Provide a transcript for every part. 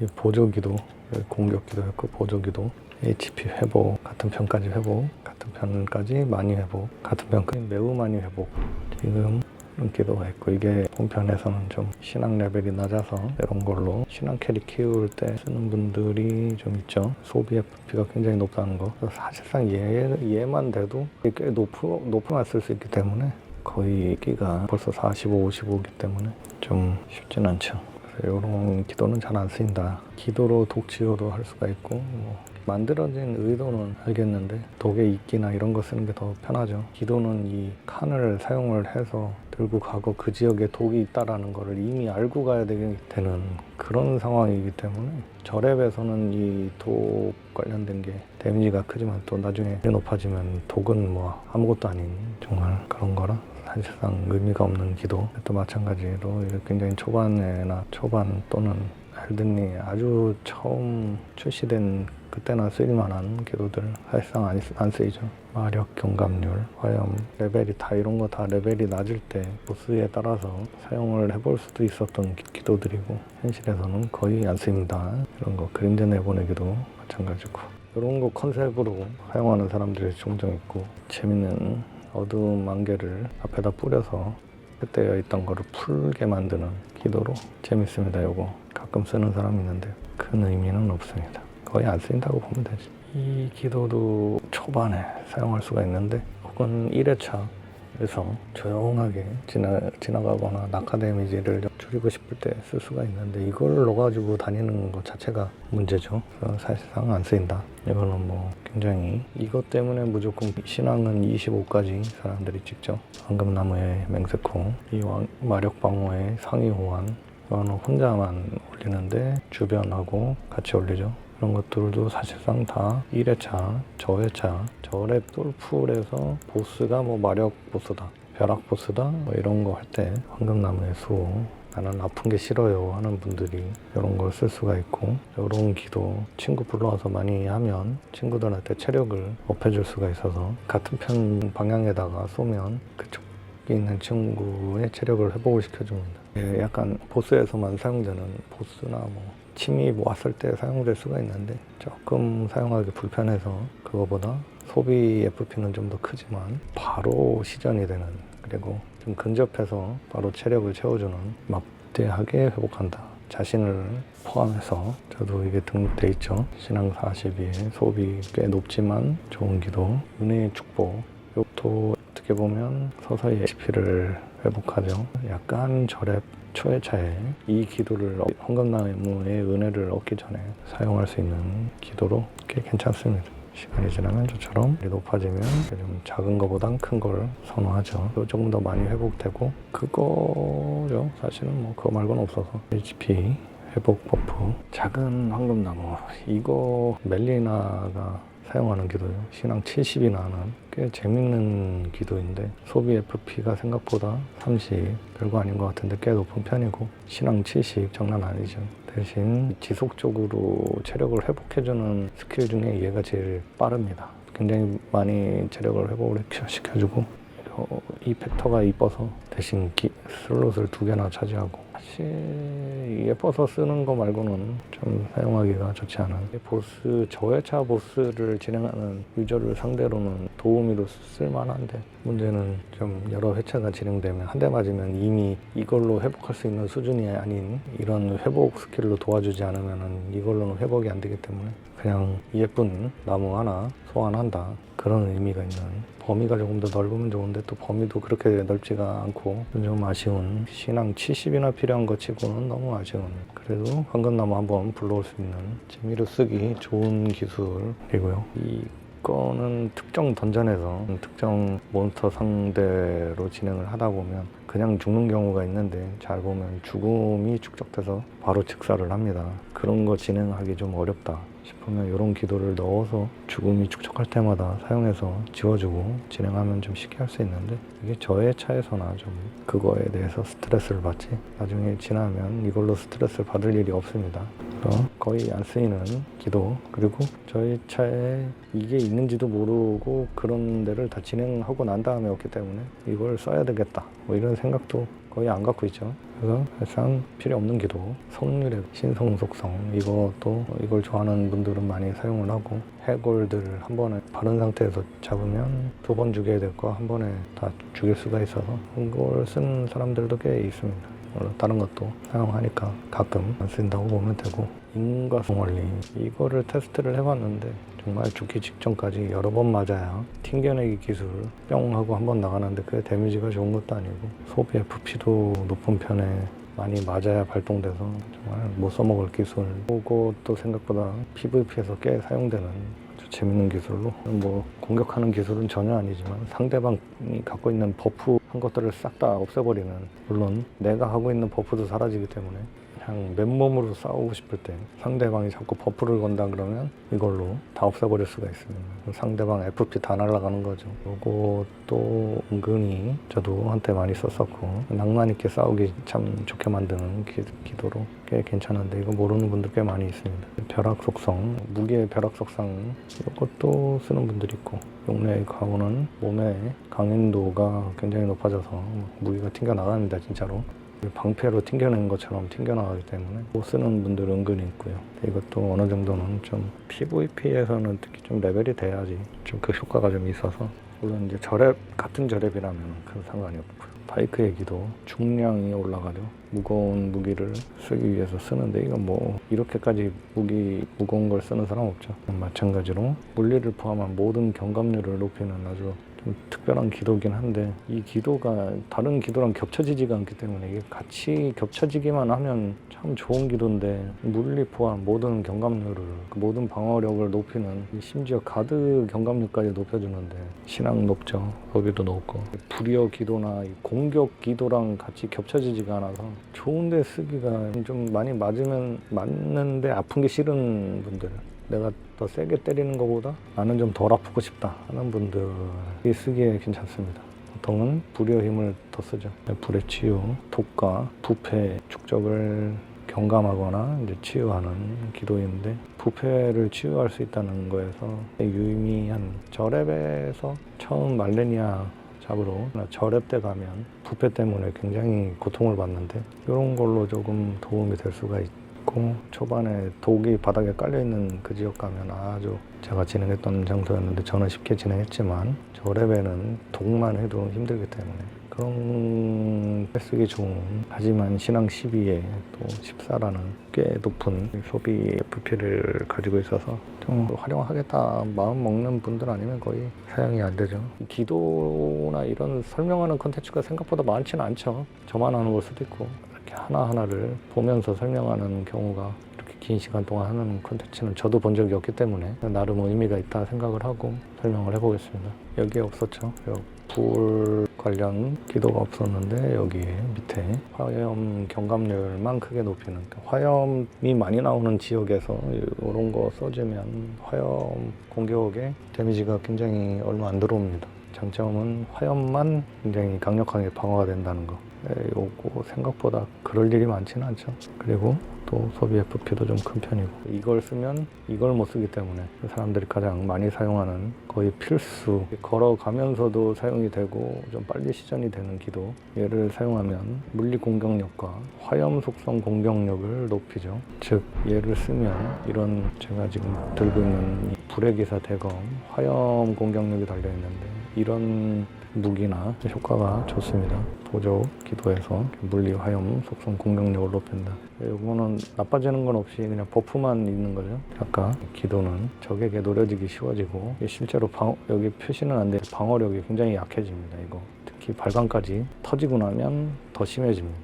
이 보조기도 공격기도 했고 보조기도 HP 회복 같은 편까지 회복 같은 편까지 많이 회복 같은 편까지 매우 많이 회복 지금 기도가 있고 이게 본편에서는 좀 신앙 레벨이 낮아서 이런 걸로 신앙 캐리 키울 때 쓰는 분들이 좀 있죠. 소비 FP가 굉장히 높다는 거. 사실상 얘, 얘만 돼도 꽤 높은 높은 쓸수 있기 때문에 거의 끼가 벌써 45, 55이기 때문에 좀 쉽진 않죠 이런 기도는 잘 안 쓰인다. 기도로 독치료도 할 수가 있고 뭐 만들어진 의도는 알겠는데 독의 이끼나 이런 거 쓰는 게 더 편하죠. 기도는 이 칸을 사용을 해서 들고 가고 그 지역에 독이 있다라는 거를 이미 알고 가야 되는 그런 상황이기 때문에 절랩에서는 이 독 관련된 게 데미지가 크지만 또 나중에 높아지면 독은 뭐 아무것도 아닌 정말 그런 거라 사실상 의미가 없는 기도 또 마찬가지로 굉장히 초반에나 초반 또는 엘든이 아주 처음 출시된 그때나 쓰일 만한 기도들 사실상 안, 쓰- 안 쓰이죠. 마력 경감률 화염 레벨이 다 이런 거 다 레벨이 낮을 때 보스에 따라서 사용을 해볼 수도 있었던 기- 기도들이고 현실에서는 거의 안 쓰입니다. 이런 거 그림자 내보내기도 마찬가지고. 이런 거 컨셉으로 사용하는 사람들이 종종 있고 재밌는 어두운 안개를 앞에다 뿌려서 흩대어 있던 거를 풀게 만드는 기도로 재밌습니다. 요거 가끔 쓰는 사람이 있는데 큰 의미는 없습니다. 거의 안 쓰인다고 보면 되지. 이 기도도 초반에 사용할 수가 있는데 혹은 1회차 에서 조용하게 지나, 지나가거나 낙하 데미지를 좀 줄이고 싶을 때 쓸 수가 있는데 이걸 넣어가지고 다니는 것 자체가 문제죠. 그래서 사실상 안 쓰인다. 이거는 뭐 굉장히 이것 때문에 무조건 신앙은 25까지 사람들이 찍죠. 황금나무의 맹세콩, 이 왕- 마력 방어의 상위 호환, 이거는 혼자만 올리는데 주변하고 같이 올리죠. 이런 것들도 사실상 다 1회차, 저회차, 저랩 솔풀에서 보스가 뭐 마력 보스다, 벼락 보스다, 뭐 이런 거 할 때 황금나무의 수호, 나는 아픈 게 싫어요 하는 분들이 이런 걸 쓸 수가 있고 이런 기도 친구 불러와서 많이 하면 친구들한테 체력을 업해줄 수가 있어서 같은 편 방향에다가 쏘면 그쪽에 있는 친구의 체력을 회복을 시켜줍니다. 예, 약간 보스에서만 사용되는 보스나 뭐 침이 왔을 때 사용될 수가 있는데 조금 사용하기 불편해서 그거보다 소비 FP는 좀 더 크지만 바로 시전이 되는 그리고 좀 근접해서 바로 체력을 채워주는 막대하게 회복한다. 자신을 포함해서 저도 이게 등록돼 있죠. 신앙 42에 소비 꽤 높지만 좋은 기도, 은혜의 축복. 이것도 어떻게 보면 서서히 HP를 회복하죠. 약간 절랩 초회차에 이 기도를 얻- 황금나무의 은혜를 얻기 전에 사용할 수 있는 기도로 꽤 괜찮습니다. 시간이 지나면 저처럼 높아지면 좀 작은 거보단 큰 걸 선호하죠. 또 조금 더 많이 회복되고 그거죠. 사실은 뭐 그거 말고는 없어서 HP 회복 버프 작은 황금나무 이거 멜리나가 사용하는 기도요. 신앙 70이 나는 꽤 재밌는 기도인데 소비 FP가 생각보다 30 별거 아닌 것 같은데 꽤 높은 편이고 신앙 70 장난 아니죠. 대신 지속적으로 체력을 회복해주는 스킬 중에 얘가 제일 빠릅니다. 굉장히 많이 체력을 회복을 시켜주고 어, 이 팩터가 이뻐서 대신 기, 슬롯을 두 개나 차지하고 사실 예뻐서 쓰는 거 말고는 좀 사용하기가 좋지 않은. 보스 저회차 보스를 진행하는 유저를 상대로는 도우미로 쓸만한데 문제는 좀 여러 회차가 진행되면 한 대 맞으면 이미 이걸로 회복할 수 있는 수준이 아닌 이런 회복 스킬로 도와주지 않으면 이걸로는 회복이 안 되기 때문에 그냥 예쁜 나무 하나 소환한다. 그런 의미가 있는 범위가 조금 더 넓으면 좋은데 또 범위도 그렇게 넓지가 않고 좀 아쉬운 신앙 70이나 필요한 것 치고는 너무 아쉬운. 그래도 황금나무 한번 불러올 수 있는 재미로 쓰기 좋은 기술이고요. 이 거는 특정 던전에서 특정 몬스터 상대로 진행을 하다 보면 그냥 죽는 경우가 있는데 잘 보면 죽음이 축적돼서 바로 즉사를 합니다. 그런 거 진행하기 좀 어렵다 싶으면 이런 기도를 넣어서 죽음이 축적할 때마다 사용해서 지워주고 진행하면 좀 쉽게 할 수 있는데 이게 저의 차에서나 좀 그거에 대해서 스트레스를 받지 나중에 지나면 이걸로 스트레스를 받을 일이 없습니다. 그래서 거의 안 쓰이는 기도 그리고 저희 차에 이게 있는지도 모르고 그런 데를 다 진행하고 난 다음에 없기 때문에 이걸 써야 되겠다. 뭐 이런 생각도 거의 안 갖고 있죠 그래서 사실상 필요 없는 기도, 성률의 신성속성 이것도 이걸 좋아하는 분들은 많이 사용을 하고 해골들을 한 번에 바른 상태에서 잡으면 두 번 죽여야 될 거 한 번에 다 죽일 수가 있어서 이걸 쓰는 사람들도 꽤 있습니다. 물론 다른 것도 사용하니까 가끔 안 쓴다고 보면 되고 인과성 원리 이거를 테스트를 해봤는데 정말 죽기 직전까지 여러 번 맞아야 튕겨내기 기술 뿅 하고 한 번 나가는데 그게 데미지가 좋은 것도 아니고 소비 FP도 높은 편에 많이 맞아야 발동돼서 정말 못 써먹을 기술. 그것도 생각보다 PVP에서 꽤 사용되는 재밌는 기술로 뭐 공격하는 기술은 전혀 아니지만 상대방이 갖고 있는 버프 한 것들을 싹 다 없애버리는. 물론 내가 하고 있는 버프도 사라지기 때문에 그냥 맨몸으로 싸우고 싶을 때 상대방이 자꾸 버프를 건다 그러면 이걸로 다 없애버릴 수가 있습니다. 상대방 FP 다 날아가는 거죠. 요것도 은근히 저도 한때 많이 썼었고 낭만 있게 싸우기 참 좋게 만드는 기, 기도로 꽤 괜찮은데 이거 모르는 분들 꽤 많이 있습니다. 벼락 속성, 무게의 벼락 속성 이것도 쓰는 분들이 있고 용례의 가오는 몸의 강인도가 굉장히 높아져서 무기가 튕겨 나갑니다 진짜로 방패로 튕겨내는 것처럼 튕겨나가기 때문에 못 쓰는 분들 은근히 있고요. 이것도 어느 정도는 좀 PVP에서는 특히 좀 레벨이 돼야지 좀 그 효과가 좀 있어서 물론 이제 저랩 같은 저랩이라면 큰 상관이 없고요. 바이크 얘기도 중량이 올라가죠. 무거운 무기를 쓰기 위해서 쓰는데 이건 뭐 이렇게까지 무기 무거운 걸 쓰는 사람 없죠. 마찬가지로 물리를 포함한 모든 경감률을 높이는 아주 좀 특별한 기도긴 한데 이 기도가 다른 기도랑 겹쳐지지가 않기 때문에 이게 같이 겹쳐지기만 하면 참 좋은 기도인데 물리 포함 모든 경감률을 그 모든 방어력을 높이는 심지어 가드 경감률까지 높여주는데 신앙 높죠. 거기도 높고. 불이어 기도나 이 공격 기도랑 같이 겹쳐지지가 않아서 좋은데 쓰기가 좀 많이 맞으면 맞는데 아픈 게 싫은 분들. 내가 더 세게 때리는 것보다 나는 좀 덜 아프고 싶다 하는 분들이 쓰기에 괜찮습니다. 보통은 불의 힘을 더 쓰죠. 불의 치유, 독가, 부패, 축적을 경감하거나 이제 치유하는 기도인데 부패를 치유할 수 있다는 거에서 유의미한 저랩에서 처음 말레니아 잡으러 저랩 때 가면 부패 때문에 굉장히 고통을 받는데 이런 걸로 조금 도움이 될 수가 있. 있고 초반에 독이 바닥에 깔려 있는 그 지역 가면 아주 제가 진행했던 장소였는데 저는 쉽게 진행했지만 저 랩에는 독만 해도 힘들기 때문에 그런 쓰기 좋은 하지만 신앙 12에 또 14라는 꽤 높은 소비 FP를 가지고 있어서 좀 활용하겠다 마음 먹는 분들 아니면 거의 사용이 안 되죠. 기도나 이런 설명하는 컨텐츠가 생각보다 많지는 않죠. 저만 하는 걸 수도 있고 이렇게 하나하나를 보면서 설명하는 경우가 이렇게 긴 시간 동안 하는 콘텐츠는 저도 본 적이 없기 때문에 나름 의미가 있다 생각을 하고 설명을 해보겠습니다. 여기에 없었죠. 여기 불 관련 기도가 없었는데 여기에 밑에 화염 경감률만 크게 높이는 그러니까 화염이 많이 나오는 지역에서 이런 거 써주면 화염 공격에 데미지가 굉장히 얼마 안 들어옵니다. 장점은 화염만 굉장히 강력하게 방어가 된다는 거. 에, 요거 생각보다 그럴 일이 많지는 않죠. 그리고 또 소비 FP도 좀 큰 편이고. 이걸 쓰면 이걸 못 쓰기 때문에 사람들이 가장 많이 사용하는 거의 필수. 걸어가면서도 사용이 되고 좀 빨리 시전이 되는 기도. 얘를 사용하면 물리 공격력과 화염 속성 공격력을 높이죠. 즉 얘를 쓰면 이런 제가 지금 들고 있는 이 불의 기사 대검 화염 공격력이 달려 있는데 이런 무기나 효과가 좋습니다. 보조 기도에서 물리 화염 속성 공격력을 높인다. 이거는 나빠지는 건 없이 그냥 버프만 있는 거죠. 아까 기도는 적에게 노려지기 쉬워지고 실제로 방, 여기 표시는 안 돼. 방어력이 굉장히 약해집니다. 이거 특히 발광까지 터지고 나면 더 심해집니다.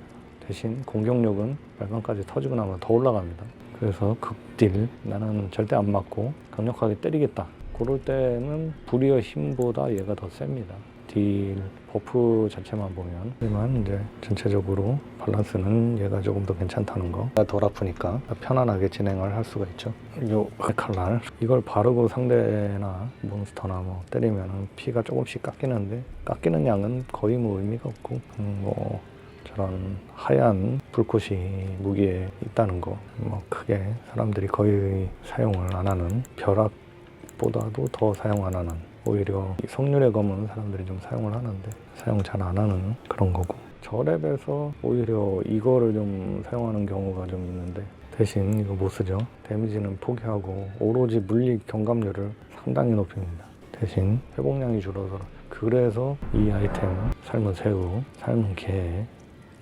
대신 공격력은 발광까지 터지고 나면 더 올라갑니다. 그래서 극딜 나는 절대 안 맞고 강력하게 때리겠다. 그럴 때는 불이의 힘보다 얘가 더 셉니다. 딜 버프 자체만 보면 하지만 이제 전체적으로 밸런스는 얘가 조금 더 괜찮다는 거. 덜 아프니까 편안하게 진행을 할 수가 있죠. 요 칼날 이걸 바르고 상대나 몬스터나 뭐 때리면 피가 조금씩 깎이는데 깎이는 양은 거의 뭐 의미가 없고 음, 뭐 저런 하얀 불꽃이 무기에 있다는 거 뭐 크게 사람들이 거의 사용을 안 하는 벼락보다도 더 사용 안 하는 오히려 이 성률의 검은 사람들이 좀 사용을 하는데 사용 잘 안 하는 그런 거고 저랩에서 오히려 이거를 좀 사용하는 경우가 좀 있는데 대신 이거 못 쓰죠. 데미지는 포기하고 오로지 물리 경감률을 상당히 높입니다. 대신 회복량이 줄어서 그래서 이 아이템 삶은 새우, 삶은 게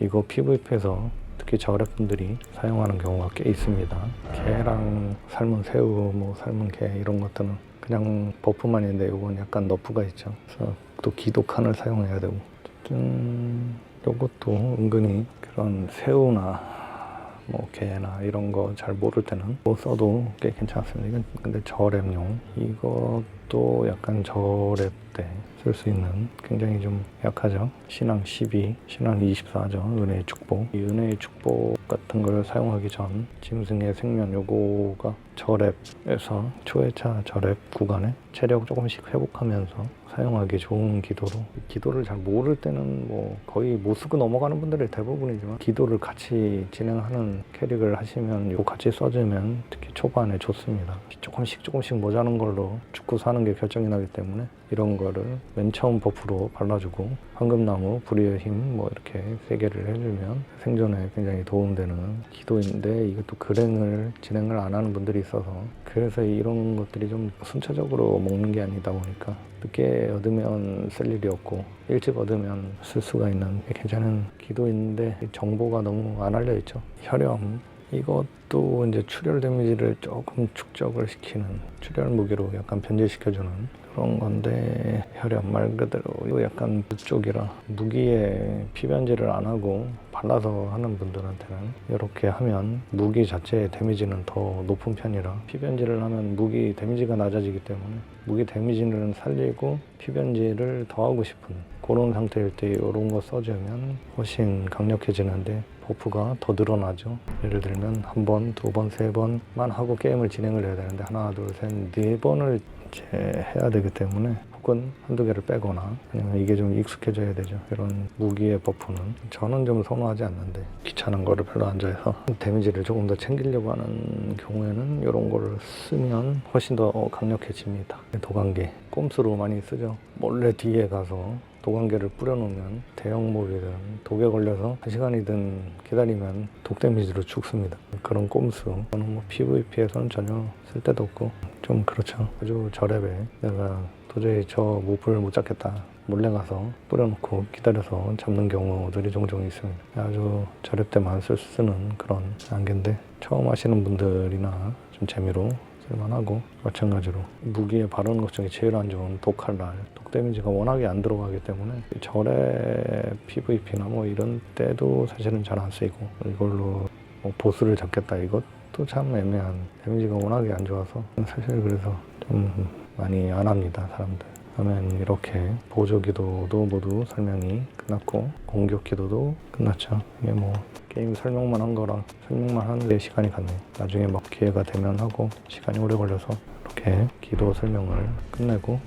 이거 PVP에서 특히 저랩분들이 사용하는 경우가 꽤 있습니다. 게랑 삶은 새우, 뭐 삶은 게 이런 것들은 그냥 버프만 있는데 이건 약간 너프가 있죠. 그래서 또 기독칸을 사용해야 되고 어쨌든 이것도 은근히 그런 새우나 뭐 게나 이런 거 잘 모를 때는 못 써도 꽤 괜찮습니다. 이건 근데 저랩용 이것 도 약간 저랩 때 쓸 수 있는 굉장히 좀 약하죠. 신앙 12, 신앙 24죠. 은혜의 축복. 이 은혜의 축복 같은 걸 사용하기 전 짐승의 생명 요거가 저랩에서 초회차 저랩 구간에 체력 조금씩 회복하면서 사용하기 좋은 기도로 기도를 잘 모를 때는 뭐 거의 못 쓰고 넘어가는 분들이 대부분이지만 기도를 같이 진행하는 캐릭을 하시면 이거 같이 써주면 특히 초반에 좋습니다 조금씩 조금씩 모자란 걸로 죽고 사는 게 결정이 나기 때문에 이런 거를 맨 처음 버프로 발라주고 황금나무 불의의 힘 뭐 이렇게 세 개를 해주면 생존에 굉장히 도움되는 기도인데 이것도 글행을 진행을 안 하는 분들이 있어서 그래서 이런 것들이 좀 순차적으로 먹는 게 아니다 보니까 늦게 얻으면 쓸 일이 없고 일찍 얻으면 쓸 수가 있는 괜찮은 기도인데 정보가 너무 안 알려 있죠. 혈염 이것도 이제 출혈 데미지를 조금 축적을 시키는 출혈 무기로 약간 변질시켜주는 그런 건데 혈압 말 그대로 약간 그쪽이라 무기에 피변질을 안 하고 발라서 하는 분들한테는 이렇게 하면 무기 자체의 데미지는 더 높은 편이라 피변질을 하면 무기 데미지가 낮아지기 때문에 무기 데미지는 살리고 피변질을 더하고 싶은 그런 상태일 때 이런 거 써주면 훨씬 강력해지는데 버프가 더 늘어나죠. 예를 들면 한 번, 두 번, 세 번만 하고 게임을 진행을 해야 되는데 하나, 둘, 셋, 네 번을 이제 해야 되기 때문에 혹은 한두 개를 빼거나 아니면 이게 좀 익숙해져야 되죠. 이런 무기의 버프는 저는 좀 선호하지 않는데 귀찮은 거를 별로 안 좋아해서 데미지를 조금 더 챙기려고 하는 경우에는 이런 거를 쓰면 훨씬 더 강력해집니다. 도관계 꼼수로 많이 쓰죠. 몰래 뒤에 가서 도관계를 뿌려놓으면 대형 몹이든 독에 걸려서 한 시간이든 기다리면 독 데미지로 죽습니다. 그런 꼼수 저는 뭐 PVP에서는 전혀 쓸데도 없고 좀 그렇죠. 아주 저랩에 내가 도저히 저 몹을 못 잡겠다. 몰래 가서 뿌려놓고 기다려서 잡는 경우들이 종종 있습니다. 아주 저랩 때만 쓸수 쓰는 그런 안개인데 처음 하시는 분들이나 좀 재미로 쓸만하고 마찬가지로 무기에 바르는 것 중에 제일 안 좋은 독칼날 독 데미지가 워낙에 안 들어가기 때문에 절의 PVP나 뭐 이런 때도 사실은 잘 안 쓰이고 이걸로 뭐 보스를 잡겠다 이것도 참 애매한 데미지가 워낙에 안 좋아서 사실 그래서 좀 많이 안 합니다 사람들 그러면 이렇게 보조 기도도 모두 설명이 끝났고 공격 기도도 끝났죠. 이게 뭐 게임 설명만 한 거라 설명만 하는데 시간이 갔네. 나중에 막 기회가 되면 하고 시간이 오래 걸려서 이렇게 기도 설명을 끝내고